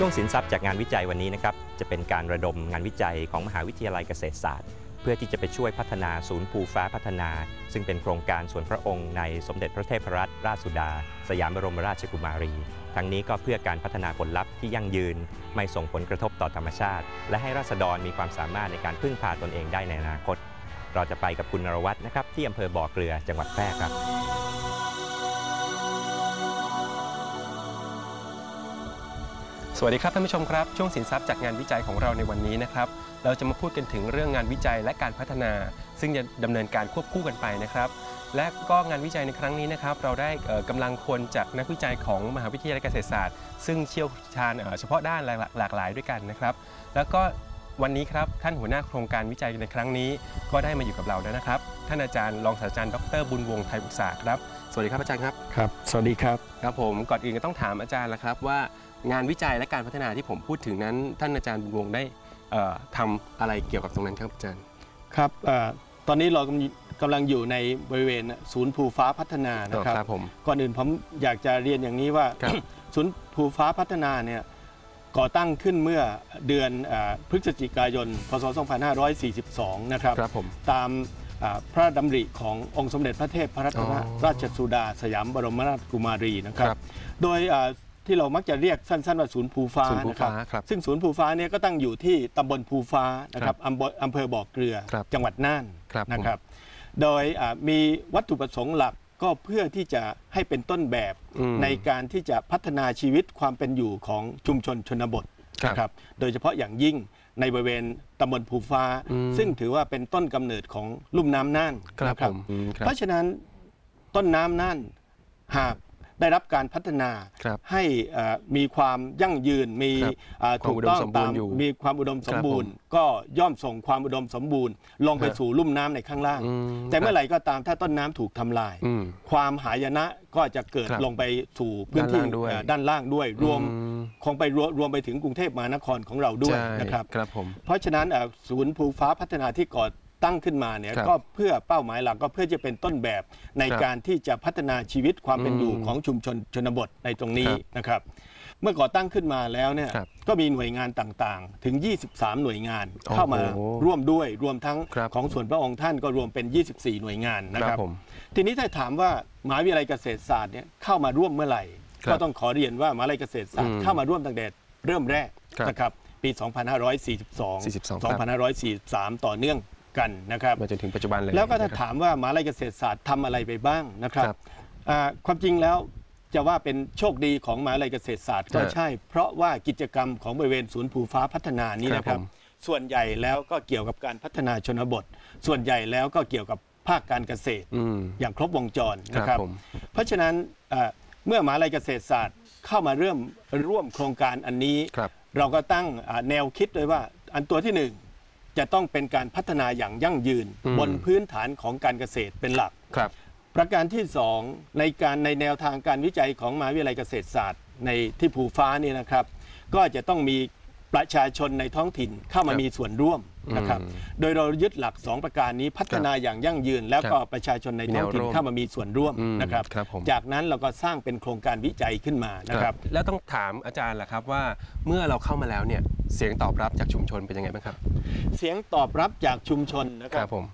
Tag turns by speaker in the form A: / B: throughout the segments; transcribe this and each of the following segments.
A: ช่วงสินทรัพย์จากงานวิจัยวันนี้นะครับจะเป็นการระดมงานวิจัยของมหาวิทยาลัยเกษตรศาสตร์ เพื่อที่จะไปช่วยพัฒนาศูนย์ภูฟ้าพัฒนา ซึ่งเป็นโครงการส่วนพระองค์ในสมเด็จพระเทพรัตนราชสุดา สยามบรมราชกุมารี ทั้งนี้ก็เพื่อการพัฒนาผลลัพธ์ที่ยั่งยืน ไม่ส่งผลกระทบต่อธรรมชาติ และให้ราษฎรมีความสามารถในการพึ่งพาตนเองได้ในอนาคต เราจะไปกับคุณนรวัตรนะครับที่อำเภอบ่อเกลือจังหวัดแพร่ครับ
B: สวัสดีครับท่านผู้ชมครับ ช่วงสินทรัพย์จากงานวิจัยของเราในวันนี้นะครับ เราจะมาพูดกันถึงเรื่องงานวิจัยและการพัฒนา ซึ่งจะดำเนินการควบคู่กันไปนะครับ และก็งานวิจัยในครั้งนี้นะครับ เราได้เอ่อกำลังคนจากนักวิจัยของมหาวิทยาลัยเกษตรศาสตร์ ซึ่งเชี่ยวชาญเอ่อเฉพาะด้านหลากหลากหลายด้วยกันนะครับ แล้วก็วันนี้ครับท่านหัวหน้าโครงการวิจัยในครั้งนี้ ก็ได้มาอยู่กับเราแล้วนะครับ ท่านอาจารย์รองศาสตราจารย์ดรบุญวงศ์ไทยอุตสาหครับสวัสดีครับอาจารย์ครับ
C: ครับ สวัสดีครับ
B: ครับผมก่อนอื่นก็ต้องถามอาจารย์ละครับว่า งานวิจัยและการพัฒนาที่ผมพูดถึงนั้น ท่านอาจารย์บุญวงศ์ได้เอ่อทำอะไรเกี่ยวกับตรงนั้นครับอาจารย์
C: ครับเอ่อตอนนี้เรากำลังกำลังอยู่ในบริเวณศูนย์ภูฟ้าพัฒนานะครับ
B: ครับผม
C: ก่อนอื่นผมอยากจะเรียนอย่างนี้ว่า
B: ครับ
C: ศูนย์ภูฟ้าพัฒนาเนี่ยก่อตั้งขึ้นเมื่อเดือนเอ่อพฤศจิกายน พศ 2542 นะครับ
B: ครับผม
C: ตามอ่าพระดำริขององค์สมเด็จพระเทพพระรัตน
B: อ๋อ
C: ราชสุดา สยามบรมราชกุมารีนะครับ
B: ครับ
C: โดยอ่า ที่เรามักจะเรียกสั้นๆว่าศูนย์ภูฟ้า
B: ศูนย์ภู
C: นะครับ
B: ฟ้าครับ
C: ซึ่งศูนย์ภูฟ้าเนี่ยก็ตั้งอยู่ที่ตำบลภูฟ้านะครับอำเภออำเภอบ่อเกลือ
B: ครับ
C: จังหวัดน่าน
B: ครับผม
C: นะครับ โดยอ่ามีวัตถุประสงค์หลักก็เพื่อที่จะให้เป็นต้นแบบ
B: อืม
C: ในการที่จะพัฒนาชีวิตความเป็นอยู่ของชุมชนชนบท
B: ครับ
C: นะครับโดยเฉพาะอย่างยิ่งในบริเวณตำบลภูฟ้า
B: อืม
C: ซึ่งถือว่าเป็นต้นกำเนิดของลุ่มน้ำน่าน
B: ครับ
C: นะ
B: ผมอืมครับ
C: เพราะฉะนั้นต้นน้ำน่านหาก ได้รับการพัฒนา
B: ครับ
C: ให้เอ่อมีความยั่งยืนมี
B: ครับ
C: เอ่อ
B: ความ
C: ถูก
B: อุดม
C: ต้อง
B: สมบู
C: ตารม
B: ณ์อยู่
C: มีความอุดมสมบูรณ์
B: ครับ
C: ก็ย่อมส่งความอุดมสมบูรณ์ ลงไป
B: ฮะ
C: สู่ลุ่มน้ำในข้างล่าง
B: อืม
C: แต่เมื่อไหร่ก็ตามถ้าต้นน้ำถูกทำลาย
B: อืม
C: ความหายนะก็จะเกิด
B: ครับ
C: ลงไปสู่พื้นที่
B: ด้านล่างด้วย
C: เอ่อด้านล่างด้วยรวม
B: อืม
C: คงไปรวมรวมไปถึงกรุงเทพมหานครของเราด้วย
B: ใช่
C: นะครับ
B: ครับผม
C: เพราะฉะนั้นเอ่อศูนย์ภูฟ้าพัฒนาที่ก่อ ตั้งขึ้นมาเนี่ย
B: ครับ
C: ก็เพื่อเป้าหมายหลักก็เพื่อจะเป็นต้นแบบใน
B: ครับ
C: การที่จะพัฒนาชีวิตความเป็นอยู่
B: อืม
C: ของชุมชนชนบทในตรงนี้
B: ครับ
C: นะครับ เมื่อก่อตั้งขึ้นมาแล้วเนี่ย
B: ครับ
C: ก็มีหน่วยงานต่างๆ ถึง 23 หน่วยงาน
B: โอ้โห
C: เข้ามาร่วมด้วยรวมทั้ง
B: ครับ
C: ของส่วนพระองค์ท่านก็รวมเป็น 24 หน่วยงานนะ
B: ค
C: ค
B: รั
C: รั
B: บบผม
C: ทีนี้ถ้าถามว่ามหาวิทยาลัยเกษตรศาสตร์เนี่ยเข้ามาร่วมเมื่อไหร่
B: ครับ
C: ก็ต้องขอเรียนว่ามหาวิทยาลัยเกษตรศาสต
B: อื
C: ร์
B: ม
C: เข้ามาร่วมตั้งแต่เริ่มแรก
B: ครับ
C: นะครับปี 2542
B: 42ครับ
C: 2543 ต่อเนื่อง กันนะครับ
B: มาจนถึงปัจจุบันเลย
C: แล้วก็ถ้า
B: นะครับ
C: ถามว่ามหาวิทยาลัยเกษตรศาสตร์ทำอะไรไปบ้างนะครับ
B: ครับ
C: อ่าความจริงแล้วจะว่าเป็นโชคดีของมหาวิทยาลัยเกษตรศาสตร์ก็
B: ฮะ
C: ใช่ เพราะว่ากิจกรรมของบริเวณศูนย์ภูฟ้าพัฒนานี้
B: ครับ
C: นะครับ
B: ผม
C: ส่วนใหญ่แล้วก็เกี่ยวกับการพัฒนาชนบท ส่วนใหญ่แล้วก็เกี่ยวกับภาคการเกษตร
B: อืม
C: อย่างครบวงจร
B: ค
C: นะ
B: รับ
C: ครับ
B: ผม
C: เพราะฉะนั้นเอ่อเมื่อมหาลัยเกษตรศาสตร์เข้ามาเริ่มร่วมโครงการอันนี้
B: ครับ
C: เราก็ตั้งอ่าแนวคิดเลยว่าอันตัวที่หนึ่ง จะต้องเป็นการพัฒนาอย่างยั่งยืน
B: อืม
C: บนพื้นฐานของการเกษตรเป็นหลัก
B: ครับ
C: ประการที่สองในการในแนวทางการวิจัยของมหาวิทยาลัยเกษตรศาสตร์ ในที่ภูฟ้านี่นะครับ ก็จะต้องมีประชาชนในท้องถิ่นเข้ามา
B: ครับ
C: มีส่วนร่วม นะครับ
B: อืม
C: โดยเรายึดหลัก 2 ประการนี้พัฒนาอย่างยั่งยืน แล้วก็
B: ครับ
C: ประชาชนในท้องถิ่น
B: มีแนวร่วม
C: เข้ามามีส่วนร่วม
B: อืม
C: นะครับ
B: ครับผม
C: จากนั้นเราก็สร้างเป็นโครงการวิจัยขึ้นมานะครับ
B: แล้วต้องถามอาจารย์ล่ะครับว่าเมื่อเราเข้ามาแล้วเนี่ยเสียงตอบรับจากชุมชนเป็นยังไงบ้างครับ
C: เสียงตอบรับจากชุมชนนะค
B: ค
C: รั
B: รับบผม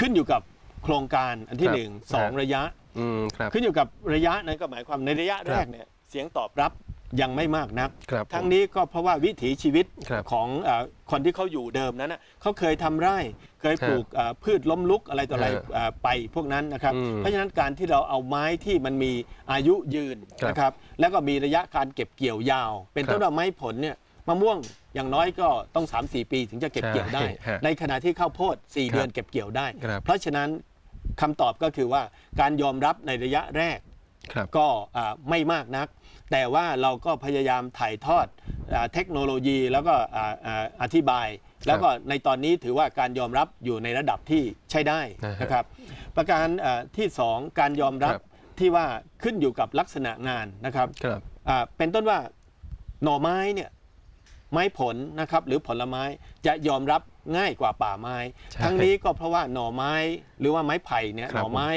C: ขึ้นอยู่กับโครงการอันที่
B: ครับ
C: หนึ่งสอง
B: ฮะ
C: ระยะ
B: อืมครับ
C: ขึ้นอยู่กับระยะนั้นก็หมายความในระยะแรกเนี่ยเสียงตอบรับ ยังไม่มากนัก
B: ครับผม
C: ทั้งนี้ก็เพราะว่าวิถีชีวิต
B: ครับ
C: ของเออคนที่เขาอยู่เดิมนั้นน่ะเขาเคยทำไร่ เคยปลูกเอ่อพืชล้มลุกอะไรต่ออะไร
B: ฮะ
C: เอ่อไปพวกนั้นนะครับ
B: อืม
C: เพราะฉะนั้นการที่เราเอาไม้ที่มันมีอายุยืน
B: ครับ
C: นะครับ แล้วก็มีระยะการเก็บเกี่ยวยาว เป็นต้น
B: ครับ
C: ว่าไม้ผลเนี่ยมะม่วงอย่างน้อยก็ต้อง 3-4 ปีถึงจะเก็บเกี่ยวได้
B: ใช่ฮะ
C: ในขณะที่ข้าวโพด4
B: ครับ
C: เดือนเก็บเกี่ยวได้
B: ครับ
C: เพราะฉะนั้นคำตอบก็คือว่าการยอมรับในระยะแรก
B: ครับ
C: ก็อ่าไม่มากนัก แต่ว่าเราก็พยายามถ่ายทอดอาเทคโนโลยีแล้วก็อ่าอ่าอธิบาย แล้วก็ในตอนนี้ถือว่าการยอมรับอยู่ในระดับที่ใช้ได้
B: นะฮะ
C: นะครับ ประการอ่าที่สองการยอมรับ
B: ครับ
C: ที่ว่าขึ้นอยู่กับลักษณะงานนะครับ
B: ครับ
C: อ่าเป็นต้นว่าหน่อไม้เนี่ยไม้ผลนะครับหรือผลไม้จะยอมรับง่ายกว่าป่าไม้
B: ใช่
C: ทั้งนี้ก็เพราะว่าหน่อไม้หรือว่าไม้ไผ่เนี่ย
B: ค
C: ห
B: รับ
C: น่อไม้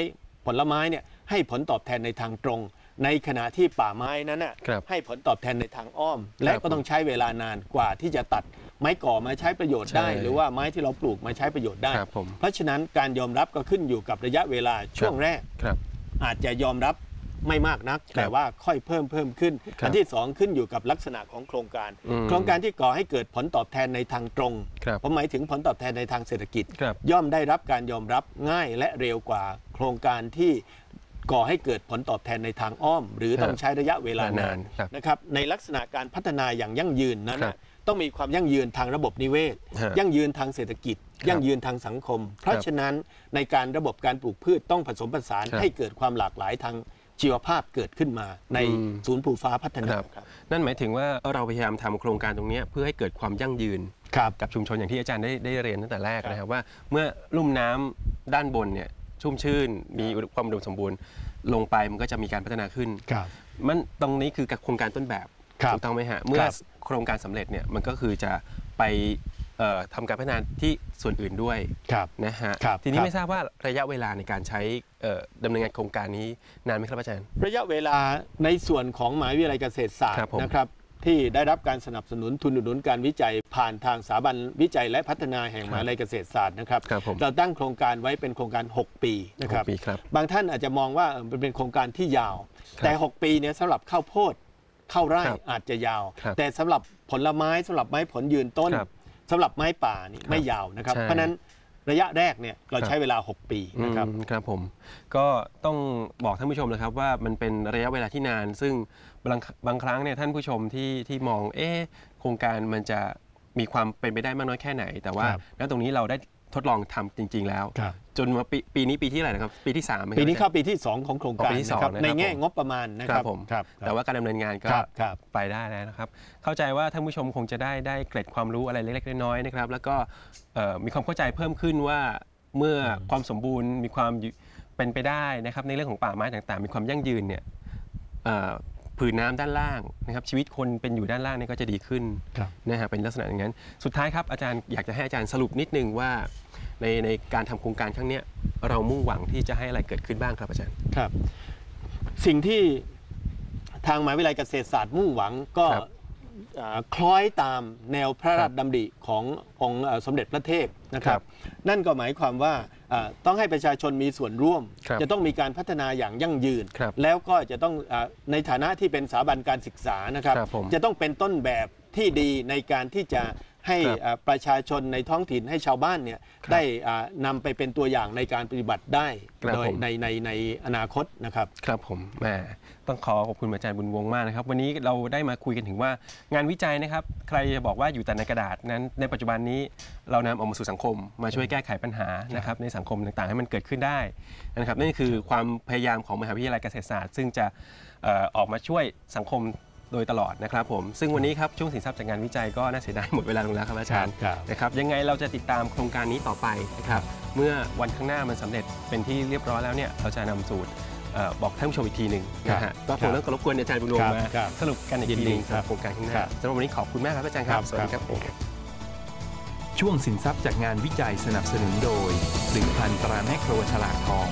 C: ผลไม้เนี่ยให้ผลตอบแทนในทางตรง ในขณะที่ป่าไม้นั้นน่ะ
B: ครับ
C: ให้ผลตอบแทนในทางอ้อม และก็ต้องใช้เวลานานกว่าที่จะตัดไม้ก่อมาใช้ประโยชน์ได้
B: ใช่
C: หรือว่าไม้ที่เราปลูกมาใช้ประโยชน์ได้
B: ครับผม
C: เพราะฉะนั้นการยอมรับก็ขึ้นอยู่กับระยะเวลาช่วงแรก
B: ครับ
C: อาจจะยอมรับไม่มากนัก
B: ครับ
C: แต่ว่าค่อยเพิ่มเพิ่มขึ้น
B: ครับ
C: อันที่สองขึ้นอยู่กับลักษณะของโครงการ
B: อืม
C: โครงการที่ก่อให้เกิดผลตอบแทนในทางตรง
B: ครับ
C: ผมหมายถึงผลตอบแทนในทางเศรษฐกิจ
B: ครับ
C: ย่อมได้รับการยอมรับง่ายและเร็วกว่าโครงการที่ ก่อให้เกิดผลตอบแทนในทางอ้อม หรือต้องใช้ระยะเวลานาน
B: นานครับ
C: นะครับในลักษณะการพัฒนาอย่างยั่งยืนนั้น
B: ครั
C: น่ะ
B: บ
C: ต้องมีความยั่งยืนทางระบบนิเวศ
B: ฮะ
C: ยั่งยืนทางเศรษฐกิจ
B: ครับ
C: ยั่งยืนทางสังคม เพราะฉะนั้นในการระบบการปลูกพืชต้องผสมผสาน
B: ครับ
C: ให้เกิดความหลากหลายทางชีวภาพเกิดขึ้นมา ใน
B: อืม
C: ศูนย์ผูฟ้าพัฒนา
B: ครับ
C: ครับ
B: นั่นหมายถึงว่าเราพยายามทำโครงการตรงเนี้ยเพื่อให้เกิดความยั่งยืน
C: ครับ
B: กับชุมชนอย่างที่อาจารย์ได้ได้เรียนตั้งแต่แรก
C: ครับ
B: นะครับว่าเมื่อลุ่มน้ำด้านบนเนี่ย ชุ่มชื่น มีความอุดมสมบูรณ์ ลงไปมันก็จะมีการพัฒนาขึ้น
C: ครับ
B: มันตรงนี้คือกับโครงการต้นแบบ
C: ครับ
B: ถูกต้องไหมฮะเมื่อ
C: ครับ
B: โครงการสำเร็จเนี่ยมันก็คือจะไปเอ่อทำการพัฒนาที่ส่วนอื่นด้วย
C: ครับ
B: นะฮะ
C: ครับ
B: ทีนี้
C: ครับ
B: ไม่ทราบว่าระยะเวลาในการใช้เอ่อดำเนินงานโครงการนี้นานไหมครับอาจารย์
C: ระยะเวลาในส่วนของมหาวิทยาลัยเกษตรศาสต
B: ครับ
C: ร์
B: ผม
C: นะครับ ที่ได้รับการสนับสนุนทุนอุดหนุนการวิจัย ผ่านทางสถาบันวิจัยและพัฒนาแห่งมหาวิทยาลัยเกษตรศาสตร์นะครับ
B: ครับผม
C: เราตั้งโครงการไว้เป็นโครงการ 6 ปีนะครับ
B: หกปีครับ
C: บางท่านอาจจะมองว่าเออมันเป็นโครงการที่ยาว
B: ครับ
C: แต่ 6 ปีเนี่ยสำหรับข้าวโพดข้าวไร่
B: ครับ
C: อาจจะยาว
B: ครับ
C: แต่สำหรับผลไม้สำหรับไม้ผลยืนต้น
B: ครับ
C: สำหรับไม้ป่านี่ไม่ยาวนะครับ
B: ใช่
C: เพราะฉะนั้น ระยะแรกเนี่ยเรา
B: ครับ
C: ใช้เวลา 6 ปีนะครับ
B: อืมครับผมก็ต้องบอกท่านผู้ชมเลยครับว่ามันเป็นระยะเวลาที่นาน ซึ่งบางบางครั้งเนี่ยท่านผู้ชมที่ที่มองเอ๊ะโครงการมันจะมีความเป็นไปได้มากน้อยแค่ไหน แต่ว่า
C: ครับ
B: ณตรงนี้เราได้ ทดลองทำจริง ๆ แล้ว
C: ครับ
B: จนมาปีปีนี้ปีที่เท่าไหร่นะครับ ปีที่3ามไหมครับ
C: ปีนี้
B: อจร
C: เข้า
B: ย์
C: ปีที่ 2 ของโครง
B: อ๋
C: กา
B: อ
C: ร
B: ปีที่สอง
C: นะครับ
B: นะครับ
C: ในแง่
B: ผม
C: งบประมาณนะ
B: ค
C: ค
B: รั
C: รั
B: บบผม
C: ครับ
B: แต่ว่าการดำเนินงานก็
C: ครับครับ
B: ไปได้แล้วนะครับ เข้าใจว่าท่านผู้ชมคงจะได้ได้เกร็ดความรู้อะไรเล็กๆน้อยๆนะครับ แล้วก็เอ่อมีความเข้าใจเพิ่มขึ้นว่าเมื่อความสมบูรณ์มีความอยู่เป็นไปได้นะครับ ในเรื่องของป่าไม้ต่างๆ มีความยั่งยืนเนี่ยเอ่อ ผืนน้ำด้านล่างนะครับชีวิตคนเป็นอยู่ด้านล่างเนี่ยก็จะดีขึ้น
C: ครับ
B: นะฮะเป็นลักษณะอย่างนั้น สุดท้ายครับอาจารย์อยากจะให้อาจารย์สรุปนิดนึงว่า ในในการทำโครงการครั้งเนี้ยเรามุ่งหวังที่จะให้อะไรเกิดขึ้นบ้างครับอาจารย์
C: ครับ สิ่งที่ทางมหาวิทยาลัยเกษตรศาสตร์มุ่งหวังก็
B: ครับ
C: อ่าคล้อยตามแนวพระ
B: ครั
C: รา
B: บ
C: ชดำริขององค์เอ่อสมเด็จพระเทพนะครั
B: ครับบ
C: นั่นก็หมายความว่าอ่า ต้องให้ประชาชนมีส่วนร่วม
B: ครับ
C: จะต้องมีการพัฒนาอย่างยั่งยืน
B: ครับ
C: แล้วก็จะต้องอาในฐานะที่เป็นสถาบันการศึกษานะครับ
B: ครับผม
C: จะต้องเป็นต้นแบบที่ดีในการที่จะ ให้
B: ครับ
C: อ่าประชาชนในท้องถิ่นให้ชาวบ้านเนี่ย
B: ครับ
C: ได้อ่านำไปเป็นตัวอย่างในการปฏิบัติได้
B: ครับ
C: โดย
B: ผม
C: ในในในอนาคตนะครับ
B: ครับผมแหมต้องขอขอบคุณอาจารย์บุญวงศ์มากนะครับ วันนี้เราได้มาคุยกันถึงว่างานวิจัยนะครับ ใครจะบอกว่าอยู่แต่ในกระดาษนั้นในปัจจุบันนี้เรานำออกมาสู่สังคม มาช่วยแก้ไขปัญหานะครับในสังคมต่างๆ ให้มันเกิดขึ้นได้นะครับนั่นคือความพยายามของมหาวิทยาลัยเกษตรศาสตร์ ซึ่งจะเอ่อออกมาช่วยสังคม โดยตลอดนะครับผมซึ่งวันนี้ครับช่วงสินทรัพย์จากงานวิจัยก็น่าเสียดายหมดเวลาลงแล้วครับอาจารย์
C: ครับ
B: นะครับยังไงเราจะติดตามโครงการนี้ต่อไปนะครับเมื่อวันข้างหน้ามันสำเร็จเป็นที่เรียบร้อยแล้วเนี่ยเราจะนำสูตรเอ่อบอกท่านผู้ชมอีกทีหนึ่งนะ
C: ครั
B: ฮะ
C: บ
B: ก็คงต้องขอรบกวนอาจารย์บุญรวง
C: ครับ
B: มา
C: ครับ
B: สรุปกันอีก
C: ยิน
B: ที
C: ดี
B: หนึ่ง
C: ครับ
B: สำหรับโครงการข้างหน้า
C: ครับ
B: สำหรับวันนี้ขอบคุณมากครับอาจารย์ครับ
C: ครับ
B: สวัสดีครับผม
D: ช่วงสินทรัพย์จากงานวิจัยสนับสนุนโดยผลิตภัณฑ์ตราแมคโครฉลากทอง